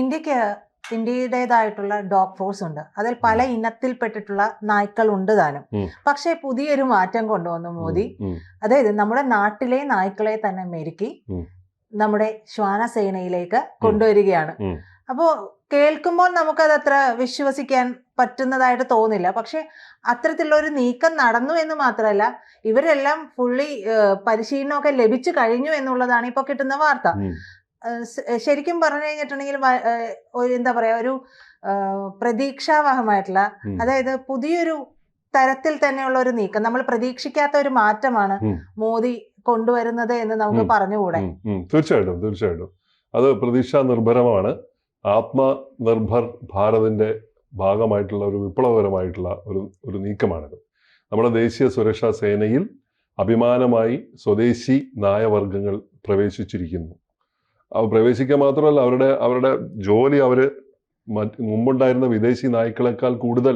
ഇന്ത്യയ്ക്ക് ഇന്ത്യയുടേതായിട്ടുള്ള dog force ഉണ്ട്. അതിൽ പല ഇനത്തിൽപ്പെട്ടിട്ടുള്ള നായ്ക്കൾ ഉണ്ട് താനും. പക്ഷെ പുതിയൊരു മാറ്റം കൊണ്ടുവന്നു മോദി. അതായത് നമ്മുടെ നാട്ടിലെ നായ്ക്കളെ തന്നെ മെരുക്കി നമ്മുടെ നമ്മുടെ ശ്വാനസേനയിലേക്ക് കൊണ്ടുവരികയാണ്. അപ്പോ അപ്പോൾ കേൾക്കുമ്പോൾ നമുക്കത് അത്ര വിശ്വസിക്കാൻ പറ്റുന്നതായിട്ട് തോന്നില്ല. പക്ഷെ അത്തരത്തിലുള്ള ഒരു നീക്കം നടന്നു എന്ന് മാത്രമല്ല ഇവരെല്ലാം ഫുള്ളി പരിശീലനമൊക്കെ ലഭിച്ചു കഴിഞ്ഞു എന്നുള്ളതാണ് ഇപ്പോൾ കിട്ടുന്ന വാർത്ത. ശരിക്കും പറഞ്ഞു കഴിഞ്ഞിട്ടുണ്ടെങ്കിൽ ഒരു എന്താ പറയാ ഒരു പ്രതീക്ഷാവഹമായിട്ടുള്ള അതായത് പുതിയൊരു തരത്തിൽ തന്നെയുള്ള ഒരു നീക്കം. നമ്മൾ പ്രതീക്ഷിക്കാത്ത ഒരു മാറ്റമാണ് മോദി കൊണ്ടുവരുന്നത് എന്ന് നമുക്ക്. പറഞ്ഞുകൂടെ. തീർച്ചയായിട്ടും തീർച്ചയായിട്ടും. അത് പ്രതീക്ഷാ നിർഭരമാണ്. ആത്മനിർഭർ ഭാരതിന്റെ ഭാഗമായിട്ടുള്ള ഒരു വിപ്ലവകരമായിട്ടുള്ള ഒരു ഒരു നീക്കമാണിത്. നമ്മുടെ ദേശീയ സുരക്ഷാ സേനയിൽ അഭിമാനമായി സ്വദേശി നായവർഗങ്ങൾ പ്രവേശിച്ചിരിക്കുന്നു. പ്രവേശിക്കുക മാത്രമല്ല അവരുടെ അവരുടെ ജോലി അവർ മുമ്പുണ്ടായിരുന്ന വിദേശി നായ്ക്കളെക്കാൾ കൂടുതൽ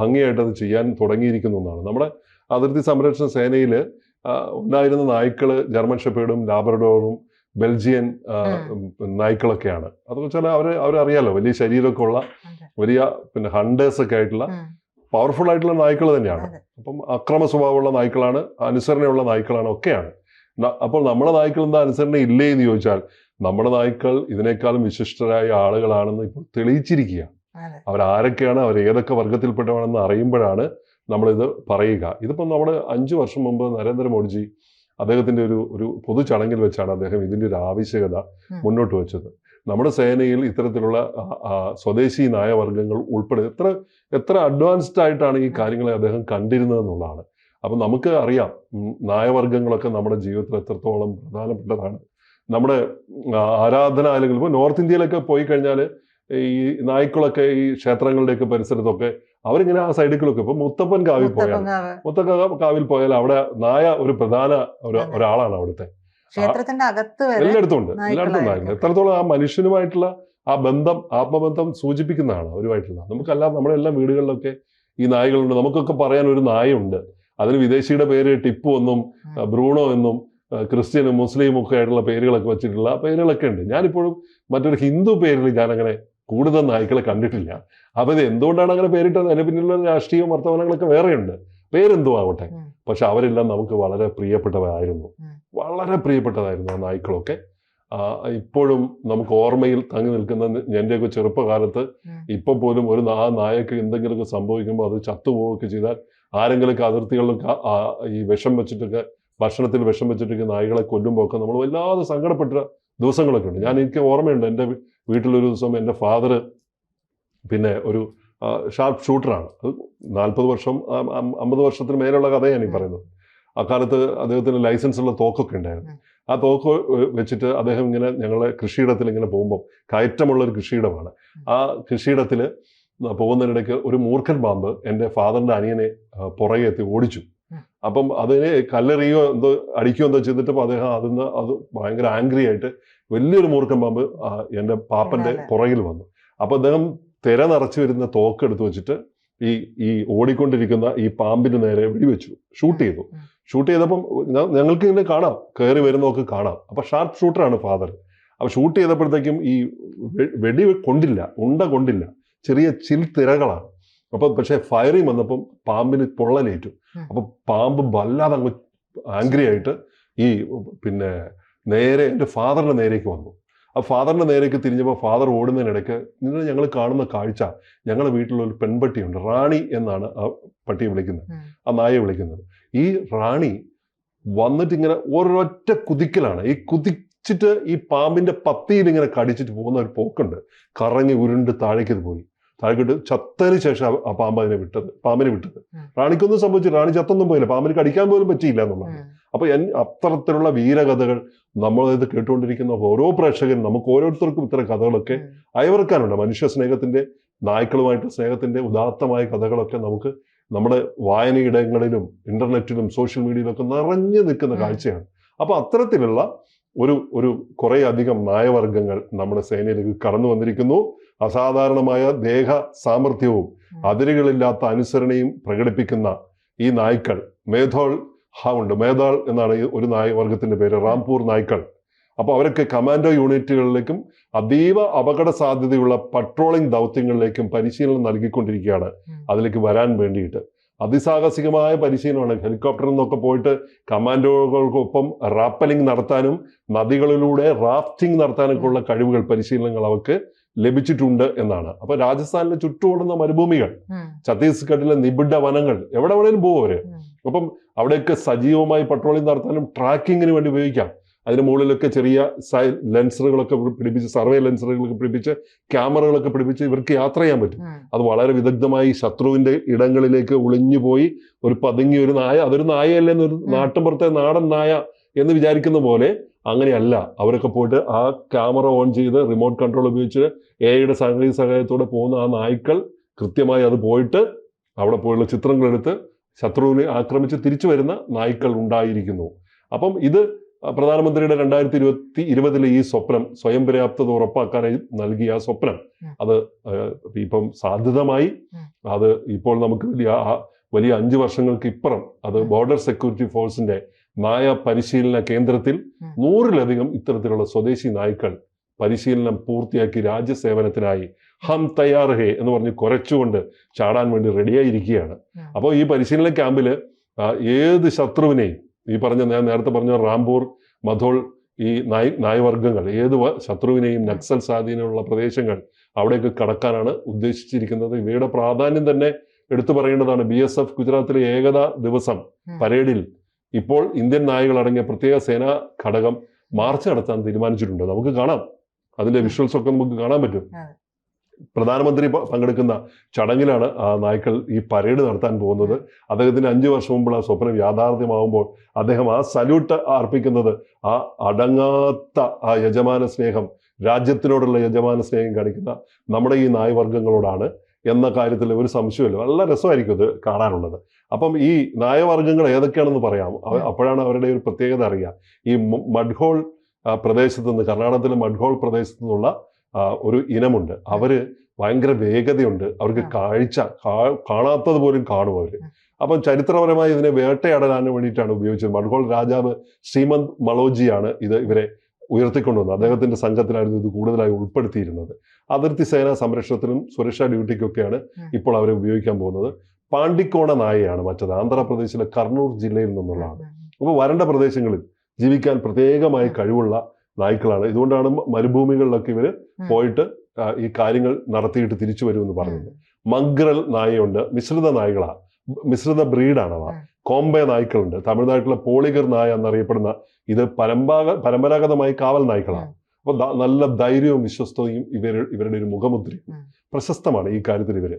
ഭംഗിയായിട്ട് അത് ചെയ്യാൻ തുടങ്ങിയിരിക്കുന്നു എന്നാണ് നമ്മുടെ അതിർത്തി സംരക്ഷണ സേനയിൽ ഉണ്ടായിരുന്ന നായ്ക്കൾ ജർമ്മൻ ഷെപ്പേർഡും ലാബറഡോറും ബെൽജിയൻ നായ്ക്കളൊക്കെയാണ്. അത് വെച്ചാൽ അവർ അവരറിയാലോ വലിയ ശരീരമൊക്കെ ഉള്ള വലിയ പിന്നെ ഹണ്ടേഴ്സ് ഒക്കെ ആയിട്ടുള്ള. പവർഫുൾ ആയിട്ടുള്ള നായ്ക്കൾ തന്നെയാണ്. അപ്പം അക്രമ സ്വഭാവമുള്ള നായ്ക്കളാണ് അനുസരണയുള്ള നായ്ക്കളാണ് ഒക്കെയാണ്. അപ്പോൾ നമ്മുടെ നായ്ക്കൾ എന്താ അനുസരണ ഇല്ലേ എന്ന് ചോദിച്ചാൽ നമ്മുടെ നായ്ക്കൾ ഇതിനേക്കാളും വിശിഷ്ടരായ ആളുകളാണെന്ന് ഇപ്പോൾ തെളിയിച്ചിരിക്കുക അതെ. അവരാരൊക്കെയാണ് അവർ ഏതൊക്കെ വർഗത്തിൽപ്പെട്ടവണെന്ന് അറിയുമ്പോഴാണ് നമ്മളിത് പറയുക. ഇതിപ്പോൾ നമ്മൾ അഞ്ചു വർഷം മുമ്പ് നരേന്ദ്രമോദിജി അദ്ദേഹത്തിന്റെ ഒരു ഒരു പൊതു ചടങ്ങിൽ വെച്ചാണ് അദ്ദേഹം ഇതിന്റെ ഒരു ആവശ്യകത മുന്നോട്ട് വെച്ചത്. നമ്മുടെ സേനയിൽ ഇത്തരത്തിലുള്ള സ്വദേശി നായവർഗങ്ങൾ ഉൾപ്പെടെ എത്ര എത്ര അഡ്വാൻസ്ഡ് ആയിട്ടാണ് ഈ കാര്യങ്ങളെ അദ്ദേഹം കണ്ടിരുന്നത് എന്നുള്ളതാണ്. അപ്പം നമുക്ക് അറിയാം നായവർഗങ്ങളൊക്കെ നായവർഗങ്ങളൊക്കെ നമ്മുടെ ജീവിതത്തിൽ എത്രത്തോളം പ്രധാനപ്പെട്ടതാണ്. നമ്മുടെ ആരാധനാലയങ്ങൾ ഇപ്പോൾ നോർത്ത് ഇന്ത്യയിലൊക്കെ പോയി കഴിഞ്ഞാൽ ഈ നായ്ക്കളൊക്കെ ഈ ക്ഷേത്രങ്ങളുടെയൊക്കെ പരിസരത്തൊക്കെ അവരിങ്ങനെ ആ സൈഡിലൊക്കെ ഇപ്പൊ മുത്തപ്പൻ കാവിൽ പോയാൽ മുത്തപ്പൻ കാവിൽ പോയാൽ അവിടെ നായ ഒരു പ്രധാന ഒരു. ഒരാളാണ് അവിടുത്തെ. ക്ഷേത്രത്തിന്റെ അകത്ത് വരെ എല്ലായിടത്തും ഉണ്ട് എല്ലായിടത്തും നായ എത്രത്തോളം ആ മനുഷ്യനുമായിട്ടുള്ള ആ ബന്ധം ആത്മബന്ധം സൂചിപ്പിക്കുന്നതാണ് അവരുമായിട്ടുള്ള. നമുക്കല്ലാതെ നമ്മുടെ എല്ലാ വീടുകളിലൊക്കെ ഈ നായകളുണ്ട്. നമുക്കൊക്കെ പറയാൻ ഒരു നായുണ്ട്. അതിന് വിദേശിയുടെ പേര് ടിപ്പു എന്നും. ബ്രൂണോ എന്നും ക്രിസ്ത്യനും മുസ്ലിമും ഒക്കെ ആയിട്ടുള്ള പേരുകളൊക്കെ വെച്ചിട്ടുള്ള പേരുകളൊക്കെ ഉണ്ട്. ഞാനിപ്പോഴും മറ്റൊരു ഹിന്ദു പേരിൽ ഞാനങ്ങനെ കൂടുതൽ നായ്ക്കളെ കണ്ടിട്ടില്ല. അപ്പൊ ഇത് എന്തുകൊണ്ടാണ് അങ്ങനെ പേരിട്ടത്? അതിന് പിന്നിലുള്ള രാഷ്ട്രീയവും വർത്തമാനങ്ങളൊക്കെ വേറെയുണ്ട്. പേരെന്തോ ആവട്ടെ. പക്ഷെ അവരെല്ലാം നമുക്ക് വളരെ പ്രിയപ്പെട്ടവരായിരുന്നു. വളരെ പ്രിയപ്പെട്ടതായിരുന്നു ആ നായ്ക്കളൊക്കെ. ഇപ്പോഴും നമുക്ക് ഓർമ്മയിൽ തങ്ങി നിൽക്കുന്ന എന്റെയൊക്കെ ചെറുപ്പകാലത്ത്. ഇപ്പൊ പോലും ഒരു ആ നായക്ക് എന്തെങ്കിലുമൊക്കെ സംഭവിക്കുമ്പോൾ അത് ചത്തുപോവുകയൊക്കെ ചെയ്താൽ ആരെങ്കിലുമൊക്കെ അതിർത്തികളിലൊക്കെ ഈ വിഷം വെച്ചിട്ടൊക്കെ ഭക്ഷണത്തിൽ വിഷം വെച്ചിട്ടൊക്കെ നായ്കളെ കൊല്ലുമ്പോൾ ഒക്കെ നമ്മൾ വല്ലാതെ സങ്കടപ്പെട്ട ദിവസങ്ങളൊക്കെ ഉണ്ട്. ഞാൻ എനിക്ക് ഓർമ്മയുണ്ട്. എന്റെ വീട്ടിലൊരു ദിവസം എന്റെ ഫാദർ പിന്നെ ഒരു ഷാർപ്പ് ഷൂട്ടറാണ് അത് നാൽപ്പത് വർഷം അമ്പത് വർഷത്തിന് മേലുള്ള കഥയാണ് ഈ പറയുന്നത്. അക്കാലത്ത് അദ്ദേഹത്തിന് ലൈസൻസ് ഉള്ള തോക്കൊക്കെ ഉണ്ടായിരുന്നു. ആ തോക്ക് വെച്ചിട്ട് അദ്ദേഹം ഇങ്ങനെ ഞങ്ങളെ കൃഷിയിടത്തിൽ ഇങ്ങനെ പോകുമ്പോൾ കയറ്റമുള്ള ഒരു കൃഷിയിടമാണ് ആ കൃഷിയിടത്തിൽ പോകുന്നതിനിടയ്ക്ക് ഒരു മൂർഖൻ പാമ്പ് എന്റെ ഫാദറിന്റെ അനിയനെ പുറകെ എത്തി ഓടിച്ചു. അപ്പം അതിന് കല്ലെറിയോ എന്തോ അടിക്കുകയോ എന്തോ ചെയ്തിട്ടപ്പോൾ അദ്ദേഹം അതിന്ന് അത് ഭയങ്കര ആംഗ്രി ആയിട്ട് വലിയൊരു മൂർഖൻ പാമ്പ് എന്റെ പാപ്പന്റെ പിന്നാലെ. പുറകിൽ വന്നു. അപ്പൊ അദ്ദേഹം തിര നിറച്ചു വരുന്ന തോക്ക് എടുത്ത് വെച്ചിട്ട് ഈ ഈ ഓടിക്കൊണ്ടിരിക്കുന്ന ഈ പാമ്പിന് നേരെ വെടിവെച്ചു. ഷൂട്ട് ചെയ്തു. ഷൂട്ട് ചെയ്തപ്പം ഞങ്ങൾക്ക് ഇങ്ങനെ കാണാം. കയറി വരുന്നതൊക്കെ കാണാം. അപ്പൊ ഷാർപ്പ് ഷൂട്ടറാണ് ഫാദർ. അപ്പൊ ഷൂട്ട് ചെയ്തപ്പോഴത്തേക്കും ഈ വെടി കൊണ്ടില്ല ഉണ്ട കൊണ്ടില്ല. ചെറിയ ചിൽ തിരകളാണ്. അപ്പൊ പക്ഷെ ഫയറിങ് വന്നപ്പം പാമ്പിന് പൊള്ളലേറ്റു. അപ്പൊ പാമ്പ് വല്ലാതെ അങ്ങ് ആംഗ്രി ആയിട്ട് ഈ പിന്നെ നേരെ എന്റെ ഫാദറിന്റെ നേരേക്ക് വന്നു. ആ ഫാദറിന്റെ നേരേക്ക് തിരിഞ്ഞപ്പോൾ ഫാദർ ഓടുന്നതിനിടയ്ക്ക് നിങ്ങൾ ഞങ്ങൾ കാണുന്ന കാഴ്ച ഞങ്ങളുടെ വീട്ടിലൊരു പെൺപട്ടിയുണ്ട് റാണി എന്നാണ് ആ പട്ടിയെ വിളിക്കുന്നത്. ആ നായയെ വിളിക്കുന്നത്. ഈ റാണി വന്നിട്ട് ഇങ്ങനെ ഒരൊറ്റ കുതിക്കലാണ്. ഈ കുതിച്ചിട്ട് ഈ പാമ്പിന്റെ പത്തിയിൽ ഇങ്ങനെ കടിച്ചിട്ട് പോകുന്ന ഒരു പോക്കുണ്ട്. കറങ്ങി ഉരുണ്ട് താഴേക്ക് പോയി. താഴേക്കിട്ട് ചത്തതിന് ശേഷം ആ- പാമ്പതിനെ പാമ്പ് അതിനെ വിട്ടത് പാമ്പിനെ വിട്ടത്. റാണിക്കൊന്നും സംഭവിച്ചു റാണി ചത്തൊന്നും പോയില്ല പാമ്പിന് കടിക്കാൻ പോലും പറ്റിയില്ല എന്നുള്ളത് അപ്പൊ എൻ അത്തരത്തിലുള്ള വീരകഥകൾ നമ്മളിത് കേട്ടുകൊണ്ടിരിക്കുന്ന ഓരോ പ്രേക്ഷകരും നമുക്ക് ഓരോരുത്തർക്കും ഇത്തരം കഥകളൊക്കെ. അയവർക്കാനുണ്ട് മനുഷ്യ സ്നേഹത്തിന്റെ നായ്ക്കളുമായിട്ട് സ്നേഹത്തിന്റെ ഉദാത്തമായ കഥകളൊക്കെ നമുക്ക് നമ്മുടെ വായനയിടങ്ങളിലും ഇന്റർനെറ്റിലും സോഷ്യൽ മീഡിയയിലൊക്കെ നിറഞ്ഞു നിൽക്കുന്ന കാഴ്ചയാണ്. അപ്പൊ അത്തരത്തിലുള്ള ഒരു ഒരു കുറേ അധികം നായവർഗങ്ങൾ നമ്മുടെ സേനയിലേക്ക് കടന്നു വന്നിരിക്കുന്നു. അസാധാരണമായ ദേഹ സാമർഥ്യവും അതിരുകളില്ലാത്ത അനുസരണയും പ്രകടിപ്പിക്കുന്ന ഈ നായ്ക്കൾ. മേധോൾ ഉണ്ട്. മേധാൾ എന്നാണ് ഈ ഒരു നായ വർഗത്തിന്റെ പേര്. റാംപൂർ നായ്ക്കൾ. അപ്പോൾ അവരൊക്കെ കമാൻഡോ യൂണിറ്റുകളിലേക്കും അതീവ അപകട സാധ്യതയുള്ള പട്രോളിംഗ് ദൗത്യങ്ങളിലേക്കും പരിശീലനം നൽകിക്കൊണ്ടിരിക്കുകയാണ് അതിലേക്ക് വരാൻ വേണ്ടിയിട്ട്. അതിസാഹസികമായ പരിശീലനമാണ്. ഹെലികോപ്റ്ററിൽ നിന്നൊക്കെ പോയിട്ട് കമാൻഡോകൾക്കൊപ്പം റാപ്പലിംഗ് നടത്താനും നദികളിലൂടെ റാഫ്റ്റിംഗ് നടത്താനൊക്കെയുള്ള കഴിവുകൾ പരിശീലനങ്ങൾ അവർക്ക് ലഭിച്ചിട്ടുണ്ട് എന്നാണ്. അപ്പൊ രാജസ്ഥാനിലെ ചുറ്റുമുള്ള മരുഭൂമികൾ ഛത്തീസ്ഗഡിലെ നിബിഡ വനങ്ങൾ എവിടെ വേണേലും പോകും അവർ. അപ്പം അവിടെയൊക്കെ സജീവമായി പട്രോളിംഗ് നടത്താനും ട്രാക്കിങ്ങിന് വേണ്ടി ഉപയോഗിക്കാം. അതിന് മുകളിലൊക്കെ ചെറിയ സൈ ലെൻസറുകളൊക്കെ പിടിപ്പിച്ച് സർവേ ലെൻസറുകളൊക്കെ പിടിപ്പിച്ച് ക്യാമറകളൊക്കെ പിടിപ്പിച്ച് ഇവർക്ക് യാത്ര ചെയ്യാൻ പറ്റും. അത് വളരെ വിദഗ്ധമായി ശത്രുവിന്റെ ഇടങ്ങളിലേക്ക് ഒളിഞ്ഞു പോയി ഒരു പതുങ്ങി ഒരു നായ അതൊരു നായയല്ലേ എന്നൊരു ഉം. നാട്ടിൻപുറത്തെ നാടൻ നായ എന്ന് വിചാരിക്കുന്ന പോലെ അങ്ങനെയല്ല. അവരൊക്കെ പോയിട്ട് ആ ക്യാമറ ഓൺ ചെയ്ത് റിമോട്ട് കൺട്രോൾ ഉപയോഗിച്ച് എയുടെ സാങ്കേതിക സഹായത്തോടെ പോകുന്ന ആ നായ്ക്കൾ കൃത്യമായി അത് പോയിട്ട് അവിടെ പോയുള്ള ചിത്രങ്ങൾ എടുത്ത് ശത്രുവിനെ ആക്രമിച്ച് തിരിച്ചു വരുന്ന നായ്ക്കൾ ഉണ്ടായിരിക്കുന്നു. അപ്പം ഇത് പ്രധാനമന്ത്രിയുടെ രണ്ടായിരത്തി ഇരുപത്തി ഇരുപതിലെ ഈ സ്വപ്നം സ്വയം പര്യാപ്തത ഉറപ്പാക്കാനായി നൽകിയ ആ സ്വപ്നം അത് ഇപ്പം സാധ്യതമായി. അത് ഇപ്പോൾ നമുക്ക് വലിയ വലിയ അഞ്ച് വർഷങ്ങൾക്ക് ഇപ്പുറം അത് ബോർഡർ സെക്യൂരിറ്റി ഫോഴ്സിന്റെ നായ പരിശീലന കേന്ദ്രത്തിൽ നൂറിലധികം ഇത്തരത്തിലുള്ള സ്വദേശി നായ്ക്കൾ പരിശീലനം പൂർത്തിയാക്കി രാജ്യസേവനത്തിനായി ഹം തയ്യാർ ഹേ എന്ന് പറഞ്ഞ് കുറച്ചുകൊണ്ട് ചാടാൻ വേണ്ടി റെഡിയായിരിക്കുകയാണ്. ഇരിക്കുകയാണ് അപ്പോൾ ഈ പരിശീലന ക്യാമ്പിൽ ഏത് ശത്രുവിനെയും ഈ പറഞ്ഞ ഞാൻ നേരത്തെ പറഞ്ഞ റാംപൂർ മധോൾ ഈ നായ് നായവർഗങ്ങൾ ഏത് ശത്രുവിനെയും നക്സൽ സ്വാധീനമുള്ള പ്രദേശങ്ങൾ അവിടേക്ക് കടക്കാനാണ് ഉദ്ദേശിച്ചിരിക്കുന്നത്. ഇവയുടെ പ്രാധാന്യം തന്നെ എടുത്തു പറയേണ്ടതാണ്. ബി എസ് എഫ് ഗുജറാത്തിലെ ഏകതാ ദിവസം പരേഡിൽ ഇപ്പോൾ ഇന്ത്യൻ നായകൾ അടങ്ങിയ പ്രത്യേക സേനാ ഘടകം മാർച്ച് നടത്താൻ തീരുമാനിച്ചിട്ടുണ്ട്. നമുക്ക് കാണാം. അതിന്റെ വിഷ്വൽസ് ഒക്കെ നമുക്ക് കാണാൻ പറ്റും. പ്രധാനമന്ത്രി പങ്കെടുക്കുന്ന ചടങ്ങിലാണ് ആ നായ്ക്കൾ ഈ പരേഡ് നടത്താൻ പോകുന്നത്. അദ്ദേഹത്തിന് അഞ്ചു വർഷം മുമ്പുള്ള ആ സ്വപ്നം യാഥാർത്ഥ്യമാവുമ്പോൾ അദ്ദേഹം ആ സല്യൂട്ട് അർപ്പിക്കുന്നത് ആ അടങ്ങാത്ത ആ യജമാന സ്നേഹം രാജ്യത്തിനോടുള്ള യജമാന സ്നേഹം കാണിക്കുന്ന നമ്മുടെ ഈ നായവർഗങ്ങളോടാണ്. എന്ന കാര്യത്തിൽ ഒരു സംശയമില്ല നല്ല രസമായിരിക്കും ഇത് കാണാനുള്ളത്. അപ്പം ഈ നായവർഗങ്ങൾ ഏതൊക്കെയാണെന്ന് പറയാം. അപ്പോഴാണ് അവരുടെ ഒരു പ്രത്യേകത അറിയുക. ഈ മഡ്ഹോൾ പ്രദേശത്തു നിന്ന് കർണാടകത്തിലെ മഡ്ഹോൾ പ്രദേശത്തു നിന്നുള്ള ഒരു ഇനമുണ്ട്. അവർ ഭയങ്കര വേഗതയുണ്ട്. അവർക്ക്. കാഴ്ച കാണാത്തത് പോലും കാണും അവർ അപ്പം ചരിത്രപരമായി ഇതിനെ വേട്ടയാടാൻ വേണ്ടിയിട്ടാണ് ഉപയോഗിച്ചത്? മഡ്ഹോൾ രാജാവ് ശ്രീമന്ത് മളോജിയാണ് ഇത് ഇവരെ ഉയർത്തിക്കൊണ്ടുവന്നത് അദ്ദേഹത്തിന്റെ സംഘത്തിലായിരുന്നു ഇത് കൂടുതലായി ഉൾപ്പെടുത്തിയിരുന്നത്. അതിർത്തി സേനാ സംരക്ഷണത്തിനും സുരക്ഷാ ഡ്യൂട്ടിക്കൊക്കെയാണ് ഇപ്പോൾ അവരെ ഉപയോഗിക്കാൻ പോകുന്നത്. പാണ്ടിക്കോണ നായയാണ് മറ്റത്. ആന്ധ്രാപ്രദേശിലെ കർണൂർ ജില്ലയിൽ നിന്നുള്ളതാണ്. അപ്പോൾ വരണ്ട പ്രദേശങ്ങളിൽ ജീവിക്കാൻ പ്രത്യേകമായി കഴിവുള്ള നായ്ക്കളാണ്. ഇതുകൊണ്ടാണ് മരുഭൂമികളിലൊക്കെ ഇവർ പോയിട്ട് ഈ കാര്യങ്ങൾ നടത്തിയിട്ട് തിരിച്ചു വരുമെന്ന് പറഞ്ഞത്. മംഗ്രൽ നായയുണ്ട്. മിശ്രിത നായകളാണ് മിശ്രിത ബ്രീഡാണ് അവ. കോംബെ നായ്ക്കളുണ്ട്. തമിഴ്നാട്ടിലെ പോളിഗർ നായ എന്നറിയപ്പെടുന്ന ഇത് പരമ്പരാഗ പരമ്പരാഗതമായി കാവൽ നായ്ക്കളാണ്. അപ്പൊ അപ്പോൾ നല്ല ധൈര്യവും വിശ്വസ്തയും ഇവർ ഇവരുടെ ഒരു മുഖമുദ്രയും പ്രശസ്തമാണ് ഈ കാര്യത്തിൽ ഇവർ.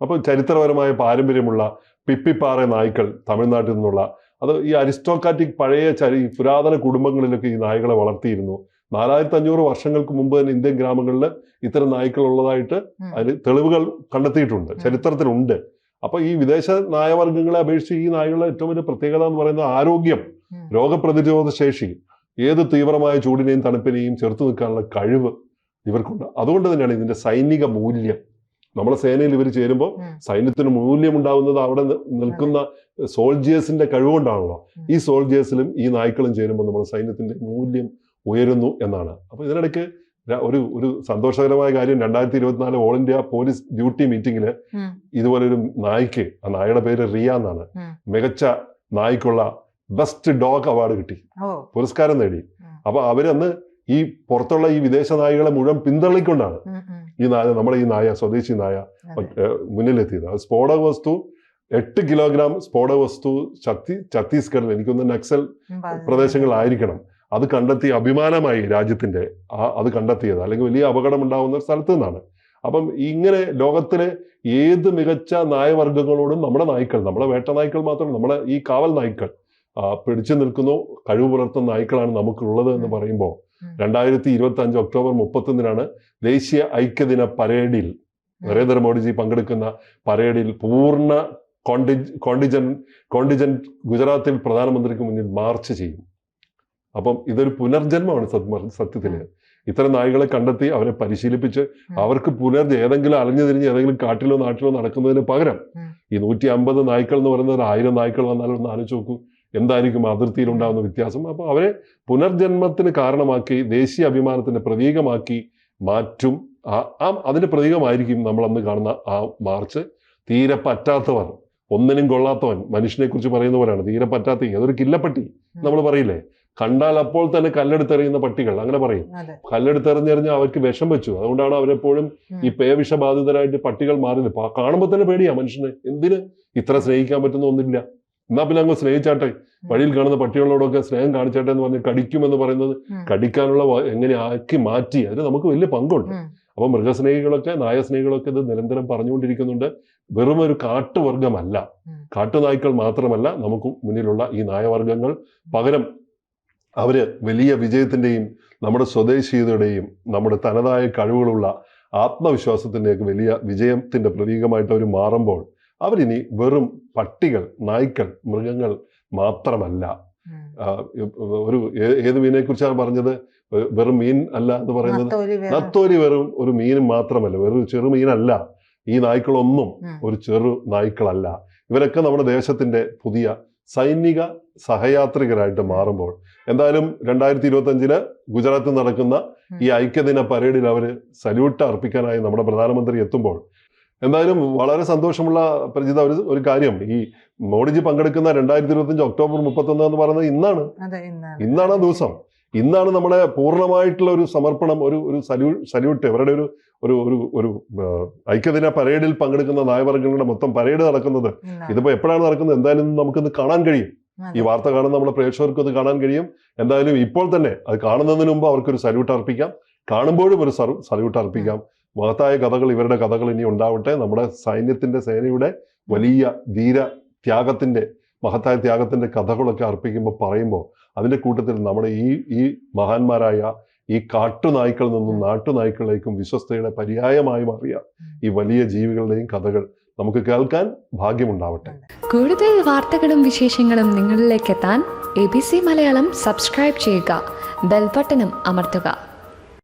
അപ്പോൾ ചരിത്രപരമായ പാരമ്പര്യമുള്ള പിപ്പിപ്പാറ നായ്ക്കൾ തമിഴ്നാട്ടിൽ നിന്നുള്ള അത് ഈ അരിസ്റ്റോക്രാറ്റിക് പഴയ ചരി പുരാതന കുടുംബങ്ങളിലൊക്കെ ഈ നായ്ക്കളെ വളർത്തിയിരുന്നു. നാലായിരത്തി അഞ്ഞൂറ് വർഷങ്ങൾക്ക് മുമ്പ് തന്നെ ഇന്ത്യൻ ഗ്രാമങ്ങളിൽ ഇത്തരം നായ്ക്കൾ ഉള്ളതായിട്ട്. അതിന് തെളിവുകൾ കണ്ടെത്തിയിട്ടുണ്ട്. ചരിത്രത്തിലുണ്ട്. അപ്പൊ ഈ വിദേശ നായവർഗങ്ങളെ അപേക്ഷിച്ച് ഈ നായകളുടെ ഏറ്റവും വലിയ പ്രത്യേകത എന്ന് പറയുന്നത് ആരോഗ്യം രോഗപ്രതിരോധ ശേഷി ഏത് തീവ്രമായ ചൂടിനെയും തണുപ്പിനെയും ചെറുത്തു നിൽക്കാനുള്ള കഴിവ് ഇവർക്കുണ്ട്. അതുകൊണ്ട് തന്നെയാണ് ഇതിന്റെ സൈനിക മൂല്യം. നമ്മളെ സേനയിൽ ഇവർ ചേരുമ്പോൾ. സൈന്യത്തിന് മൂല്യം ഉണ്ടാവുന്നത് അവിടെ നിൽക്കുന്ന സോൾജിയേഴ്സിന്റെ കഴിവുകൊണ്ടാണല്ലോ. ഈ സോൾജിയേഴ്സിലും ഈ നായ്ക്കളും ചേരുമ്പോൾ നമ്മുടെ സൈന്യത്തിന്റെ മൂല്യം ഉയരുന്നു എന്നാണ്. അപ്പൊ ഇതിനിടയ്ക്ക് ഒരു ഒരു സന്തോഷകരമായ കാര്യം രണ്ടായിരത്തി ഇരുപത്തിനാല് ഓൾ ഇന്ത്യ പോലീസ് ഡ്യൂട്ടി മീറ്റിംഗിൽ ഇതുപോലെ ഒരു നായ്ക്ക് ആ നായയുടെ പേര് റിയ എന്നാണ്. മികച്ച നായ്ക്കുള്ള ബെസ്റ്റ് ഡോഗ് അവാർഡ് കിട്ടി. പുരസ്കാരം നേടി. അപ്പൊ അവരന്ന് ഈ പുറത്തുള്ള ഈ വിദേശ നായകളെ മുഴുവൻ പിന്തള്ളിക്കൊണ്ടാണ്. ഈ നായ നമ്മുടെ ഈ നായ സ്വദേശി നായ മുന്നിലെത്തിയത്. സ്ഫോടക വസ്തു എട്ട് കിലോഗ്രാം സ്ഫോടക വസ്തു ഛത്തി ഛത്തീസ്ഗഡിൽ എനിക്കൊന്ന് നക്സൽ. പ്രദേശങ്ങളിലായിരിക്കണം. അത് കണ്ടെത്തി അഭിമാനമായി രാജ്യത്തിന്റെ ആ അത് കണ്ടെത്തിയത് അല്ലെങ്കിൽ വലിയ അപകടം ഉണ്ടാകുന്ന ഒരു സ്ഥലത്ത് നിന്നാണ് അപ്പം ഇങ്ങനെ ലോകത്തിലെ ഏത് മികച്ച നായവർഗങ്ങളോടും നമ്മുടെ നായ്ക്കൾ നമ്മുടെ വേട്ട നായ്ക്കൾ മാത്രമല്ല നമ്മുടെ ഈ കാവൽ നായ്ക്കൾ പിടിച്ചു നിൽക്കുന്നു കഴിവ് പുലർത്തുന്ന നായ്ക്കളാണ് നമുക്കുള്ളത് എന്ന് പറയുമ്പോൾ. രണ്ടായിരത്തി ഇരുപത്തി അഞ്ച് ഒക്ടോബർ മുപ്പത്തൊന്നിനാണ് ദേശീയ ഐക്യദിന പരേഡിൽ. നരേന്ദ്രമോദിജി പങ്കെടുക്കുന്ന പരേഡിൽ പൂർണ കോണ്ടിജൻ കോണ്ടിജൻ ഗുജറാത്തിൽ പ്രധാനമന്ത്രിക്ക് മുന്നിൽ മാർച്ച് ചെയ്യും അപ്പം ഇതൊരു പുനർജന്മമാണ് സത്യത്തിൽ ഇത്തരം നായ്കളെ കണ്ടെത്തി അവരെ പരിശീലിപ്പിച്ച് അവർക്ക് പുനർജ ഏതെങ്കിലും അലഞ്ഞു തിരിഞ്ഞ് ഏതെങ്കിലും കാട്ടിലോ നാട്ടിലോ നടക്കുന്നതിന് പകരം ഈ നൂറ്റി അമ്പത് നായ്ക്കൾ എന്ന് പറയുന്നത് ഒരു ആയിരം നായ്ക്കൾ വന്നാലും ഒന്ന് ആലോചിച്ച് നോക്കൂ. എന്തായിരിക്കും അതിർത്തിയിൽ ഉണ്ടാകുന്ന വ്യത്യാസം? അപ്പോൾ അവരെ പുനർജന്മത്തിന് കാരണമാക്കി ദേശീയ അഭിമാനത്തിന്റെ പ്രതീകമാക്കി മാറ്റും. ആ- ആ അതിന്റെ പ്രതീകമായിരിക്കും നമ്മൾ അന്ന് കാണുന്ന ആ മാർച്ച്. തീരെ പറ്റാത്തവർ ഒന്നിനും കൊള്ളാത്തവൻ മനുഷ്യനെ കുറിച്ച് പറയുന്ന പോലെയാണ്. തീരെ പറ്റാത്ത ഏതൊരു കില്ലപ്പെട്ടി നമ്മൾ പറയില്ലേ? കണ്ടാൽ അപ്പോൾ തന്നെ കല്ലെടുത്തെറിയുന്ന പട്ടികൾ അങ്ങനെ പറയും. കല്ലെടുത്തെറിഞ്ഞെറിഞ്ഞ് അവർക്ക് വിഷം വെച്ചു. അതുകൊണ്ടാണ് അവരെപ്പോഴും ഈ പേവിഷബാധിതരായിട്ട് പട്ടികൾ മാറിയത്. കാണുമ്പോൾ തന്നെ പേടിയാ മനുഷ്യന്. എന്തിന് ഇത്ര സ്നേഹിക്കാൻ പറ്റുന്ന ഒന്നില്ല. എന്നാ പിന്നെ അങ്ങ് സ്നേഹിച്ചാട്ടെ. വഴിയിൽ കാണുന്ന പട്ടികളോടൊക്കെ സ്നേഹം കാണിച്ചാട്ടെ എന്ന് പറഞ്ഞ് കടിക്കുമെന്ന് പറയുന്നത് കടിക്കാനുള്ള എങ്ങനെ ആക്കി മാറ്റി? അതിന് നമുക്ക് വലിയ പങ്കുണ്ട്. അപ്പൊ മൃഗസ്നേഹികളൊക്കെ നായസ്നേഹികളൊക്കെ ഇത് നിരന്തരം പറഞ്ഞുകൊണ്ടിരിക്കുന്നുണ്ട്. വെറും ഒരു കാട്ടുവർഗമല്ല കാട്ടുനായ്ക്കൾ മാത്രമല്ല നമുക്ക് മുന്നിലുള്ള ഈ നായവർഗങ്ങൾ പകരം അവർ വലിയ വിജയത്തിന്റെയും നമ്മുടെ സ്വദേശീയതയുടെയും നമ്മുടെ തനതായ കഴിവുകളുള്ള ആത്മവിശ്വാസത്തിന്റെയൊക്കെ വലിയ വിജയത്തിന്റെ പ്രതീകമായിട്ട് അവർ മാറുമ്പോൾ അവരിനി വെറും പട്ടികൾ നായ്ക്കൾ മൃഗങ്ങൾ മാത്രമല്ല. ഒരു ഏത് മീനെ കുറിച്ചാണ് പറഞ്ഞത് വെറും മീൻ അല്ല എന്ന് പറയുന്നത്? നത്തോലി വെറും. ഒരു മീൻ മാത്രമല്ല വെറും ചെറു മീനല്ല. ഈ നായ്ക്കളൊന്നും ഒരു ചെറു നായ്ക്കളല്ല. ഇവരൊക്കെ നമ്മുടെ ദേശത്തിന്റെ പുതിയ സൈനിക സഹയാത്രികരായിട്ട് മാറുമ്പോൾ എന്തായാലും രണ്ടായിരത്തി ഇരുപത്തഞ്ചിൽ ഗുജറാത്തിൽ നടക്കുന്ന ഈ ഐക്യദിന പരേഡിൽ അവർ സല്യൂട്ട് അർപ്പിക്കാനായി നമ്മുടെ പ്രധാനമന്ത്രി എത്തുമ്പോൾ എന്തായാലും വളരെ സന്തോഷമുള്ള പരിചിത ഒരു ഒരു കാര്യം. ഈ മോഡിജി പങ്കെടുക്കുന്ന രണ്ടായിരത്തി ഇരുപത്തി അഞ്ച് ഒക്ടോബർ മുപ്പത്തൊന്ന് എന്ന് പറയുന്നത് ഇന്നാണ്. ഇന്നാണ്. ഇന്നാണ് ആ ദിവസം. ഇന്നാണ് നമ്മുടെ പൂർണമായിട്ടുള്ള ഒരു സമർപ്പണം ഒരു ഒരു സല്യൂ സല്യൂട്ട് അവരുടെ ഒരു ഒരു ഒരു ഒരു ഐക്യദിന പരേഡിൽ പങ്കെടുക്കുന്ന നായവർഗങ്ങളുടെ മൊത്തം പരേഡ് നടക്കുന്നത്. ഇതിപ്പോ എപ്പോഴാണ് നടക്കുന്നത്? എന്തായാലും നമുക്കിന്ന് കാണാൻ കഴിയും. ഈ വാർത്ത കാണുന്ന നമ്മുടെ പ്രേക്ഷകർക്ക് അത് കാണാൻ കഴിയും. എന്തായാലും ഇപ്പോൾ തന്നെ അത് കാണുന്നതിന് മുമ്പ് അവർക്കൊരു സല്യൂട്ട് അർപ്പിക്കാം. കാണുമ്പോഴും ഒരു സല്യൂട്ട് അർപ്പിക്കാം. മഹത്തായ കഥകൾ ഇവരുടെ കഥകൾ ഇനി ഉണ്ടാവട്ടെ. നമ്മുടെ സൈന്യത്തിന്റെ സേനയുടെ വലിയ ധീര ത്യാഗത്തിന്റെ മഹത്തായ ത്യാഗത്തിന്റെ കഥകളൊക്കെ അർപ്പിക്കുമ്പോൾ പറയുമ്പോൾ അതിന്റെ കൂട്ടത്തിൽ നമ്മുടെ ഈ ഈ മഹാന്മാരായ ഈ കാട്ടുനായ്ക്കളിൽ നിന്നും നാട്ടുനായ്ക്കളിലേക്കും വിശ്വസ്തയുടെ പര്യായമായി മാറിയ ഈ വലിയ ജീവികളുടെയും കഥകൾ നമുക്ക് കേൾക്കാൻ ഭാഗ്യമുണ്ടാവട്ടെ. കൂടുതൽ വാർത്തകളും വിശേഷങ്ങളും നിങ്ങളിലേക്ക് എത്താൻ A B C Malayalam subscribe ചെയ്യുക. ബെൽബട്ടനും അമർത്തുക.